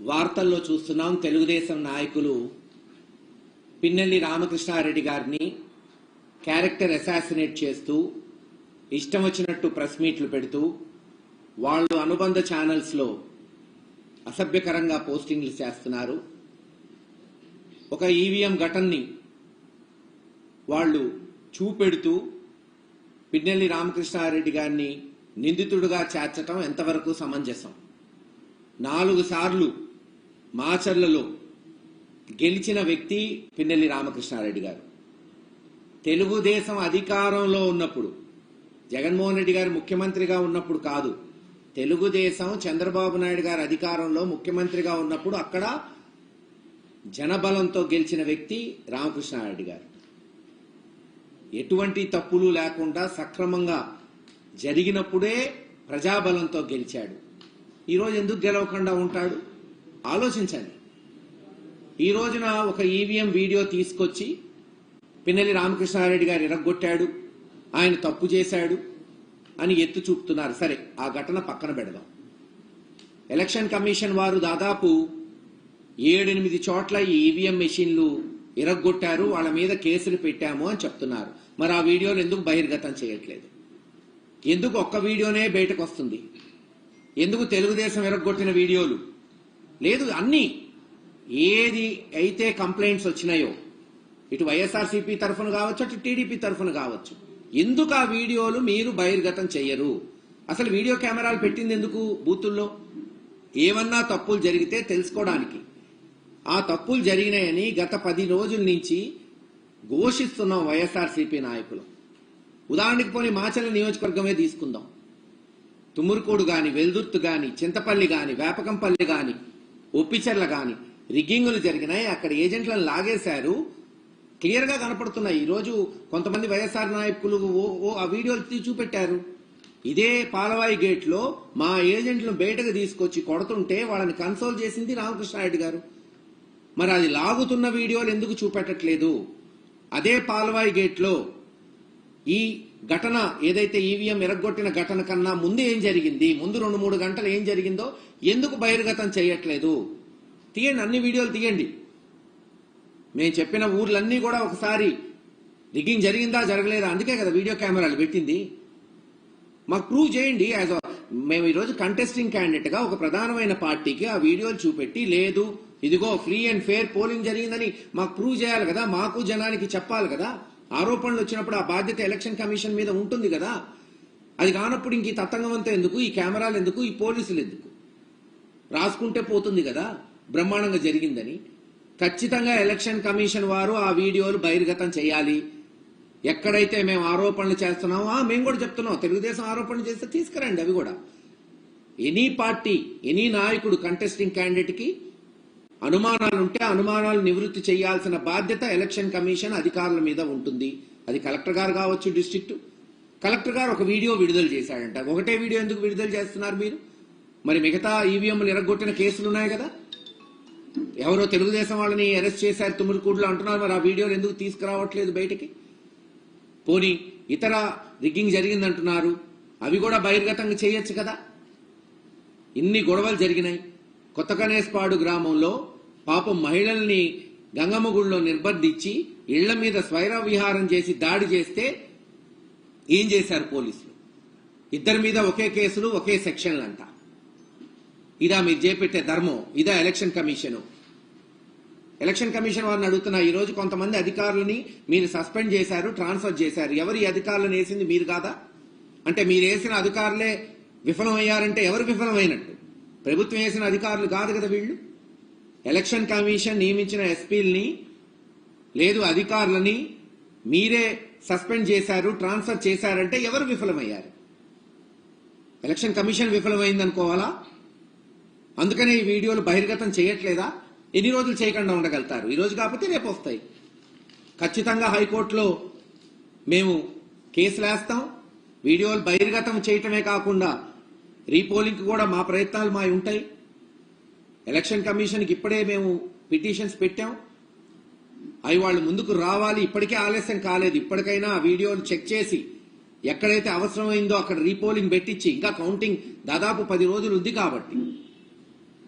వార్తల్లో చూస్తున్నాం. తెలుగుదేశం నాయకులు పిన్నెల్లి రామకృష్ణారెడ్డి గారిని క్యారెక్టర్ అసాసినేట్ చేస్తూ ఇష్టం వచ్చినట్టు ప్రెస్ మీట్లు పెడుతూ వాళ్ళు అనుబంధ ఛానల్స్లో అసభ్యకరంగా పోస్టింగ్లు చేస్తున్నారు. ఒక ఈవీఎం ఘటనని వాళ్ళు చూపెడుతూ పిన్నెల్లి రామకృష్ణారెడ్డి గారిని నిందితుడుగా చేర్చటం ఎంతవరకు సమంజసం? నాలుగు సార్లు మాచర్లలో గెలిచిన వ్యక్తి పిన్నెల్లి రామకృష్ణారెడ్డి గారు. తెలుగుదేశం అధికారంలో ఉన్నప్పుడు జగన్మోహన్ రెడ్డి గారు ముఖ్యమంత్రిగా ఉన్నప్పుడు కాదు తెలుగుదేశం చంద్రబాబు నాయుడు గారు అధికారంలో ముఖ్యమంత్రిగా ఉన్నప్పుడు అక్కడ జనబలంతో గెలిచిన వ్యక్తి రామకృష్ణారెడ్డి గారు. ఎటువంటి తప్పులు లేకుండా సక్రమంగా జరిగినప్పుడే ప్రజాబలంతో గెలిచాడు. ఈరోజు ఎందుకు గెలవకుండా ఉంటాడు? ఆలోచించండి. ఈ రోజున ఒక ఈవీఎం వీడియో తీసుకొచ్చి పిన్నెల్లి రామకృష్ణారెడ్డి గారు ఇరగొట్టాడు ఆయన తప్పు చేశాడు అని ఎత్తు చూపుతున్నారు. సరే ఆ ఘటన పక్కన పెడదాం. ఎలక్షన్ కమిషన్ వారు దాదాపు ఏడెనిమిది చోట్ల ఈ ఈవీఎం మెషిన్లు ఇరగొట్టారు వాళ్ళ మీద కేసులు పెట్టాము అని చెప్తున్నారు. మరి ఆ వీడియోలు ఎందుకు బహిర్గతం చేయట్లేదు? ఎందుకు ఒక్క వీడియోనే బయటకు వస్తుంది? ఎందుకు తెలుగుదేశం ఇరగొట్టిన వీడియోలు? లేదు అన్ని. ఏది అయితే కంప్లైంట్స్ వచ్చినాయో ఇటు వైఎస్ఆర్సీపీ తరఫున కావచ్చు అటు టీడీపీ తరఫున కావచ్చు ఎందుకు ఆ వీడియోలు మీరు బహిర్గతం చెయ్యరు? అసలు వీడియో కెమెరాలు పెట్టింది ఎందుకు బూతుల్లో? ఏమన్నా తప్పులు జరిగితే తెలుసుకోవడానికి. ఆ తప్పులు జరిగినాయని గత పది రోజుల నుంచి ఘోషిస్తున్నాం వైఎస్ఆర్సీపీ నాయకులు. ఉదాహరణకి పోనీ మాచల నియోజకవర్గమే తీసుకుందాం. తుమ్మురుకోడు గాని వెల్దుర్తు గాని చింతపల్లి గాని వేపకంపల్లి గాని ఒప్పిచర్లు కానీ రిగ్గింగులు జరిగినాయి అక్కడ ఏజెంట్లను లాగేశారు. క్లియర్గా కనపడుతున్నాయి. ఈరోజు కొంతమంది వైఎస్ఆర్ నాయకులు ఓ ఆ వీడియోలు తీసి చూపెట్టారు. ఇదే పాలవాయి గేట్లో మా ఏజెంట్లను బయటకు తీసుకొచ్చి కొడుతుంటే వాళ్ళని కన్సోల్ చేసింది రామకృష్ణారెడ్డి గారు. మరి అది లాగుతున్న వీడియోలు ఎందుకు చూపెట్టట్లేదు? అదే పాలవాయి గేట్లో ఈ ఘటన ఏదైతే ఈవీఎం ఎరగొట్టిన ఘటన కన్నా ముందు ఏం జరిగింది? ముందు రెండు మూడు గంటలు ఏం జరిగిందో ఎందుకు బహిర్గతం చేయట్లేదు? తీయండి అన్ని వీడియోలు తీయండి. మేము చెప్పిన ఊర్లన్నీ కూడా ఒకసారి రిగ్గింగ్ జరిగిందా జరగలేదా? అందుకే కదా వీడియో కెమెరాలు పెట్టింది. మాకు ప్రూవ్ చేయండి యాజ్ మేము ఈరోజు కంటెస్టింగ్ క్యాండిడేట్గా ఒక ప్రధానమైన పార్టీకి ఆ వీడియోలు చూపెట్టి లేదు ఇదిగో ఫ్రీ అండ్ ఫేర్ పోలింగ్ జరిగిందని మాకు ప్రూవ్ చేయాలి కదా మాకు జనానికి చెప్పాలి కదా. ఆరోపణలు వచ్చినప్పుడు ఆ బాధ్యత ఎలక్షన్ కమిషన్ మీద ఉంటుంది కదా? అది కానప్పుడు ఇంక ఈ తతంగమంతా ఎందుకు? ఈ కెమెరాలు ఎందుకు? ఈ పోలీసులు ఎందుకు? రాసుకుంటే పోతుంది కదా? బ్రహ్మాండంగా జరిగిందని. ఖచ్చితంగా ఎలక్షన్ కమిషన్ వారు ఆ వీడియోలు బహిర్గతం చేయాలి. ఎక్కడైతే మేము ఆరోపణలు చేస్తున్నామో మేము కూడా చెప్తున్నాం. తెలుగుదేశం ఆరోపణలు చేస్తే తీసుకురండి అవి కూడా. ఎనీ పార్టీ ఎనీ నాయకుడు కంటెస్టింగ్ క్యాండిడేట్కి అనుమానాలు ఉంటే అనుమానాలు నివృత్తి చేయాల్సిన బాధ్యత ఎలక్షన్ కమిషన్ అధికారుల మీద ఉంటుంది. అది కలెక్టర్ గారు కావచ్చు డిస్ట్రిక్ట్. కలెక్టర్ గారు ఒక వీడియో విడుదల చేశాడంట. ఒకటే వీడియో ఎందుకు విడుదల చేస్తున్నారు మీరు? మరి మిగతా ఈవీఎంలు ఎరగొట్టిన కేసులు ఉన్నాయి కదా? ఎవరో తెలుగుదేశం వాళ్ళని అరెస్ట్ చేశారు తుమ్మిడికూడులో అంటున్నారు. మరి ఆ వీడియోలు ఎందుకు తీసుకురావట్లేదు బయటికి? పోనీ ఇతర రిగ్గింగ్ జరిగిందంటున్నారు. అవి కూడా బహిర్గతంగా చేయొచ్చు కదా? ఇన్ని గొడవలు జరిగినాయి. కొత్తకనేస్పాడు గ్రామంలో పాపం మహిళల్ని గంగమ్మ గుడిలో నిర్బంధించి ఇళ్ళ మీద స్వైర విహారం చేసి దాడి చేస్తే ఏం చేశారు పోలీసులు? ఇద్దరి మీద ఒకే కేసులు ఒకే సెక్షన్లు అంట ఇదా మీరు చేపెట్టే ధర్మం ఇదా ఎలక్షన్ కమిషను. ఎలక్షన్ కమిషన్ వారిని అడుగుతున్నా ఈరోజు కొంతమంది అధికారులని మీరు సస్పెండ్ చేశారు ట్రాన్స్ఫర్ చేశారు. ఎవరి అధికారులను వేసింది మీరు కాదా? అంటే మీరు వేసిన అధికారులే విఫలమయ్యారంటే ఎవరు విఫలమైనట్టు? ప్రభుత్వం వేసిన అధికారులు కాదు కదా వీళ్ళు? ఎలక్షన్ కమిషన్ నియమించిన ఎస్పీల్ని లేదు అధికారులని మీరే సస్పెండ్ చేశారు ట్రాన్స్ఫర్ చేశారంటే ఎవరు విఫలమయ్యారు? ఎలక్షన్ కమిషన్ విఫలమైంది అనుకోవాలా అందుకనే ఈ వీడియోలు బహిర్గతం చేయట్లేదా? ఎన్ని రోజులు చేయకుండా ఉండగలుగుతారు? ఈరోజు కాకపోతే రేపు వస్తాయి. ఖచ్చితంగా హైకోర్టులో మేము కేసులు వేస్తాం వీడియోలు బహిర్గతం చేయటమే కాకుండా రీపోలింగ్ కూడా మా ప్రయత్నాలు మా ఉంటాయి. ఎలక్షన్ కమిషన్కి ఇప్పుడే మేము పిటిషన్స్ పెట్టాం. అవి వాళ్ళు ముందుకు రావాలి. ఇప్పటికే ఆలస్యం కాలేదు. ఇప్పటికైనా వీడియోలు చెక్ చేసి ఎక్కడైతే అవసరమైందో అక్కడ రీపోలింగ్ పెట్టించి ఇంకా కౌంటింగ్ దాదాపు పది రోజులు ఉంది కాబట్టి.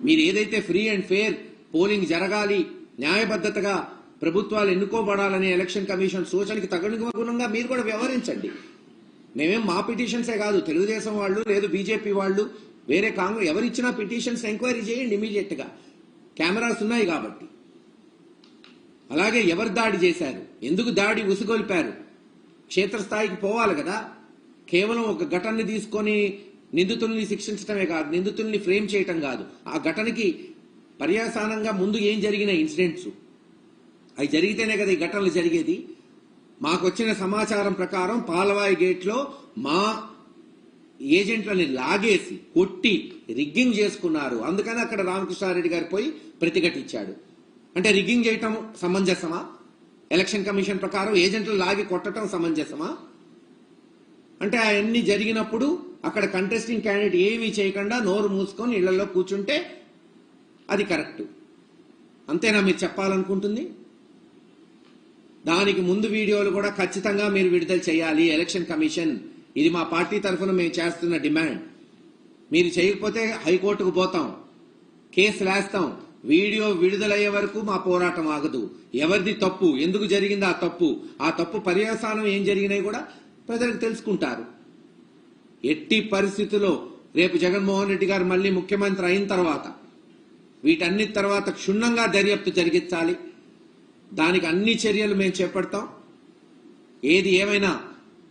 మీరు ఏదైతే ఫ్రీ అండ్ ఫేర్ పోలింగ్ జరగాలి న్యాయబద్ధతగా ప్రభుత్వాలు ఎన్నుకోబడాలనే ఎలక్షన్ కమిషన్ సూచనకి తగనుగుణంగా మీరు కూడా వ్యవహరించండి. మేమేం మా పిటిషన్సే కాదు. తెలుగుదేశం వాళ్ళు లేదు బీజేపీ వాళ్ళు వేరే కాంగ్రెస్ ఎవరిచ్చినా పిటిషన్స్ ఎంక్వైరీ చేయండి ఇమీడియట్గా కెమెరాస్ ఉన్నాయి కాబట్టి. అలాగే ఎవరు దాడి చేశారు? ఎందుకు దాడి ఉసుగొల్పారు? క్షేత్రస్థాయికి పోవాలి కదా. కేవలం ఒక ఘటనని తీసుకొని నిందితుల్ని శిక్షించడమే కాదు నిందితుల్ని ఫ్రేమ్ చేయటం కాదు. ఆ ఘటనకి పర్యాసానంగా ముందు ఏం జరిగిన ఇన్సిడెంట్స్? అవి జరిగితేనే కదా ఈ ఘటనలు జరిగేది. మాకు వచ్చిన సమాచారం ప్రకారం పాలవాయి గేట్లో మా ఏజెంట్లని లాగేసి కొట్టి రిగ్గింగ్ చేసుకున్నారు. అందుకని అక్కడ రామకృష్ణారెడ్డి గారు పోయి ప్రతిఘటించాడు. అంటే రిగ్గింగ్ చేయటం సమంజసమా? ఎలక్షన్ కమిషన్ ప్రకారం ఏజెంట్లు లాగి కొట్టడం సమంజసమా? అంటే అవన్నీ జరిగినప్పుడు అక్కడ కంటెస్టింగ్ క్యాండిడేట్ ఏమీ చేయకుండా నోరు మూసుకొని ఇళ్ళలో కూర్చుంటే అది కరెక్ట్. అంతేనా మీరు చెప్పాలనుకుంటుంది? దానికి ముందు వీడియోలు కూడా ఖచ్చితంగా మీరు విడుదల చేయాలి. ఎలక్షన్ కమిషన్ ఇది మా పార్టీ తరఫున మేము చేస్తున్న డిమాండ్. మీరు చేయకపోతే హైకోర్టుకు పోతాం. కేసు వేస్తాం వీడియో విడుదలయ్యే వరకు మా పోరాటం ఆగదు. ఎవరిది తప్పు? ఎందుకు జరిగింది ఆ తప్పు? ఆ తప్పు పర్యవసానం ఏం జరిగినాయి కూడా ప్రజలకు తెలుసుకుంటారు. ఎట్టి పరిస్థితుల్లో రేపు జగన్మోహన్ రెడ్డి గారు మళ్ళీ ముఖ్యమంత్రి అయిన తర్వాత వీటన్నిటి తర్వాత క్షుణ్ణంగా దర్యాప్తు జరిగించాలి. దానికి అన్ని చర్యలు మేము చేపడతాం. ఏది ఏమైనా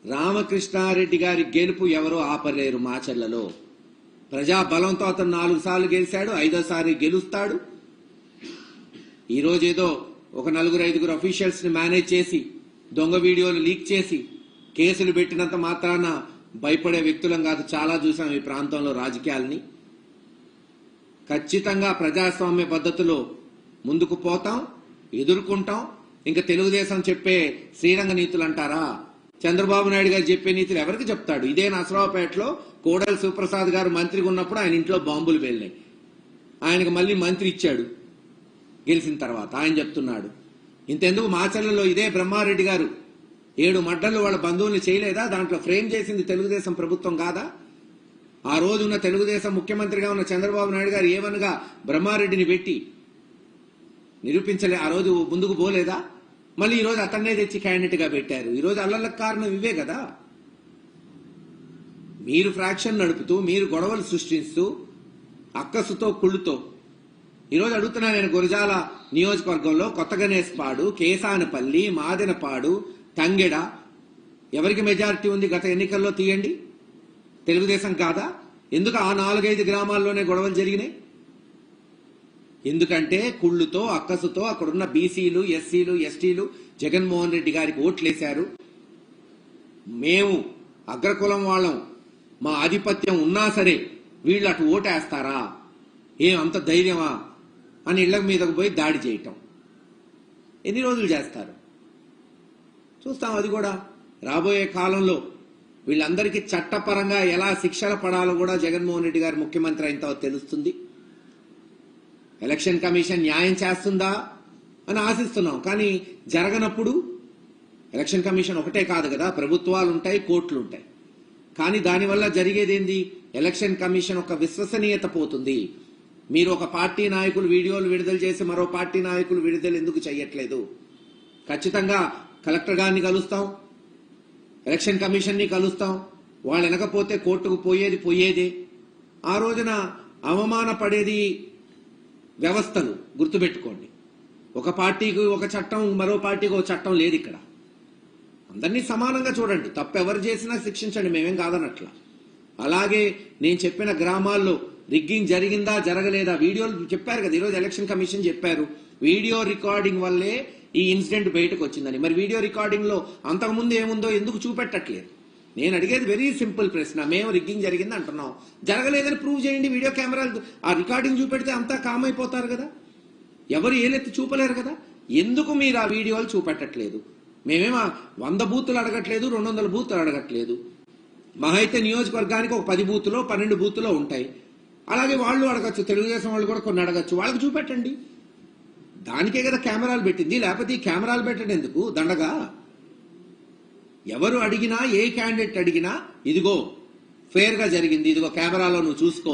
రామకృష్ణారెడ్డి గారి గెలుపు ఎవరో ఆపలేరు మాచర్లలో. ప్రజా బలంతో అతను నాలుగు సార్లు గెలిచాడు ఐదోసారి గెలుస్తాడు. ఈరోజు ఏదో ఒక నలుగురు ఐదుగురు అఫీషియల్స్ని మేనేజ్ చేసి దొంగ వీడియోలు లీక్ చేసి కేసులు పెట్టినంత మాత్రాన భయపడే వ్యక్తులం కాదు చాలా చూసాం ఈ ప్రాంతంలో రాజకీయాల్ని. ఖచ్చితంగా ప్రజాస్వామ్య పద్ధతిలో ముందుకు పోతాం. ఎదుర్కొంటాం. ఇంకా తెలుగుదేశం చెప్పే శ్రీరంగ నీతులు అంటారా? చంద్రబాబు నాయుడు గారు చెప్పే నీతులు ఎవరికి చెప్తాడు? ఇదే నసరావుపేటలో కోడల సుప్రసాద్ గారు మంత్రిగా ఉన్నప్పుడు ఆయన ఇంట్లో బాంబులు వెళ్ళాయి ఆయనకు మళ్ళీ మంత్రి ఇచ్చాడు. గెలిచిన తర్వాత ఆయన చెప్తున్నాడు. ఇంతెందుకు మాచర్లలో ఇదే బ్రహ్మారెడ్డి గారు. ఏడు మడ్డలు వాళ్ళ బంధువుల్ని చేయలేదా? దాంట్లో ఫ్రేమ్ చేసింది తెలుగుదేశం ప్రభుత్వం కాదా? ఆ రోజున్న తెలుగుదేశం ముఖ్యమంత్రిగా ఉన్న చంద్రబాబు నాయుడు గారు ఏమనగా బ్రహ్మారెడ్డిని పెట్టి నిరూపించలే. ఆ రోజు ముందుకు పోలేదా? మళ్ళీ ఈరోజు అతన్నే తెచ్చి క్యాండిడేట్గా పెట్టారు. ఈరోజు రోజు అల్లలకు కారణం ఇవే కదా. మీరు ఫ్రాక్షన్ నడుపుతూ మీరు గొడవలు సృష్టిస్తూ అక్కసుతో కుళ్ళుతో. ఈరోజు అడుగుతున్నా నేను గురజాల నియోజకవర్గంలో కొత్త గణేష్పాడు కేసానపల్లి మాదెనపాడు తంగెడ. ఎవరికి మెజారిటీ ఉంది గత ఎన్నికల్లో తీయండి? తెలుగుదేశం కాదా? ఎందుకు ఆ నాలుగైదు గ్రామాల్లోనే గొడవలు జరిగినాయి? ఎందుకంటే కుళ్ళుతో అక్కసుతో అక్కడున్న బీసీలు ఎస్సీలు ఎస్టీలు జగన్మోహన్ రెడ్డి గారికి ఓట్లేశారు. మేము అగ్రకులం వాళ్ళం. మా ఆధిపత్యం ఉన్నా సరే వీళ్ళు అటు ఓటేస్తారా? ఏం అంత ధైర్యమా? అని ఇళ్ళ మీదకు పోయి దాడి చేయటం. ఎన్ని రోజులు చేస్తారు? చూస్తాం అది కూడా. రాబోయే కాలంలో వీళ్ళందరికీ చట్టపరంగా ఎలా శిక్షలు పడాలో కూడా జగన్మోహన్ రెడ్డి గారు ముఖ్యమంత్రి అయిన తర్వాత తెలుస్తుంది. ఎలక్షన్ కమిషన్ న్యాయం చేస్తుందా అని ఆశిస్తున్నాం. కానీ జరగనప్పుడు ఎలక్షన్ కమిషన్ ఒకటే కాదు కదా ప్రభుత్వాలు ఉంటాయి కోర్టులు ఉంటాయి. కానీ దానివల్ల జరిగేదేంది ఎలక్షన్ కమిషన్ ఒక విశ్వసనీయత పోతుంది. మీరు ఒక పార్టీ నాయకులు వీడియోలు విడుదల చేసి మరో పార్టీ నాయకులు విడుదల ఎందుకు చేయట్లేదు ఖచ్చితంగా కలెక్టర్ గారిని కలుస్తాం ఎలక్షన్ కమిషన్ని కలుస్తాం. వాళ్ళు వెనకపోతే కోర్టుకు పోయేది పోయేదే. ఆ రోజున అవమాన వ్యవస్థను గుర్తుపెట్టుకోండి. ఒక పార్టీకి ఒక చట్టం మరో పార్టీకి ఒక చట్టం లేదు ఇక్కడ. అందరినీ సమానంగా చూడండి. తప్పు ఎవరు చేసినా శిక్షించండి. మేమేం కాదనట్లా. అలాగే నేను చెప్పిన గ్రామాల్లో రిగ్గింగ్ జరిగిందా జరగలేదా? వీడియోలు చెప్పారు కదా ఈరోజు ఎలక్షన్ కమిషన్ చెప్పారు. వీడియో రికార్డింగ్ వల్లే ఈ ఇన్సిడెంట్ బయటకు వచ్చిందని. మరి వీడియో రికార్డింగ్లో అంతకుముందు ఏముందో ఎందుకు చూపెట్టట్లేదు? నేను అడిగేది వెరీ సింపుల్ ప్రశ్న. మేము రిగ్గింగ్ జరిగింది అంటున్నాం. జరగలేదని ప్రూవ్ చేయండి వీడియో కెమెరాలు ఆ రికార్డింగ్ చూపెడితే అంతా కామ్ అయిపోతారు కదా. ఎవరు ఏలెత్తి చూపలేరు కదా. ఎందుకు మీరు ఆ వీడియోలు చూపెట్టట్లేదు? మేమేమో వంద బూతులు అడగట్లేదు రెండు వందల బూతులు అడగట్లేదు. మహా అయితే నియోజకవర్గానికి ఒక పది బూతులో పన్నెండు బూతులో ఉంటాయి. అలాగే వాళ్ళు అడగచ్చు తెలుగుదేశం వాళ్ళు కూడా కొన్ని అడగచ్చు. వాళ్ళకి చూపెట్టండి. దానికే కదా కెమెరాలు పెట్టింది. లేకపోతే ఈ కెమెరాలు పెట్టడం ఎందుకు? దండగా? ఎవరు అడిగినా ఏ క్యాండిడేట్ అడిగినా ఇదిగో ఫేర్గా జరిగింది ఇదిగో కెమెరాలో నువ్వు చూసుకో.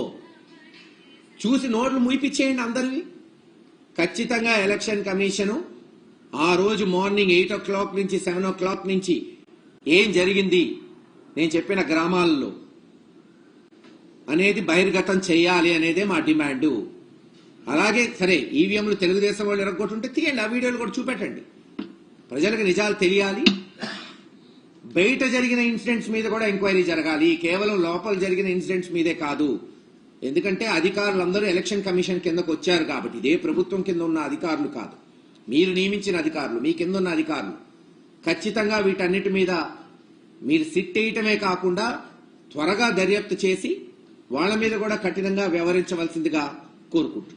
చూసి నోట్లు ముయిపించేయండి అందరివి ఖచ్చితంగా ఎలక్షన్ కమిషను ఆ రోజు మార్నింగ్ ఎయిట్ ఓ క్లాక్ నుంచి సెవెన్ ఓ క్లాక్ నుంచి ఏం జరిగింది? నేను చెప్పిన గ్రామాలలో అనేది బహిర్గతం చేయాలి అనేదే మా డిమాండు. అలాగే సరే ఈవీఎంలు తెలుగుదేశం వాళ్ళు ఎరగొట్టుంటే తీయండి ఆ వీడియోలు కూడా చూపెట్టండి. ప్రజలకు నిజాలు తెలియాలి. బయట జరిగిన ఇన్సిడెంట్స్ మీద కూడా ఎంక్వైరీ జరగాలి. కేవలం లోపల జరిగిన ఇన్సిడెంట్స్ మీదే కాదు. ఎందుకంటే అధికారులందరూ ఎలక్షన్ కమిషన్ కిందకు వచ్చారు కాబట్టి ఇదే ప్రభుత్వం కింద ఉన్న అధికారులు కాదు. మీరు నియమించిన అధికారులు మీ కింద ఉన్న అధికారులు. ఖచ్చితంగా వీటన్నిటి మీద మీరు సిట్ వేయటమే కాకుండా త్వరగా దర్యాప్తు చేసి వాళ్ళ మీద కూడా కఠినంగా వ్యవహరించవలసిందిగా కోరుకుంటున్నాను.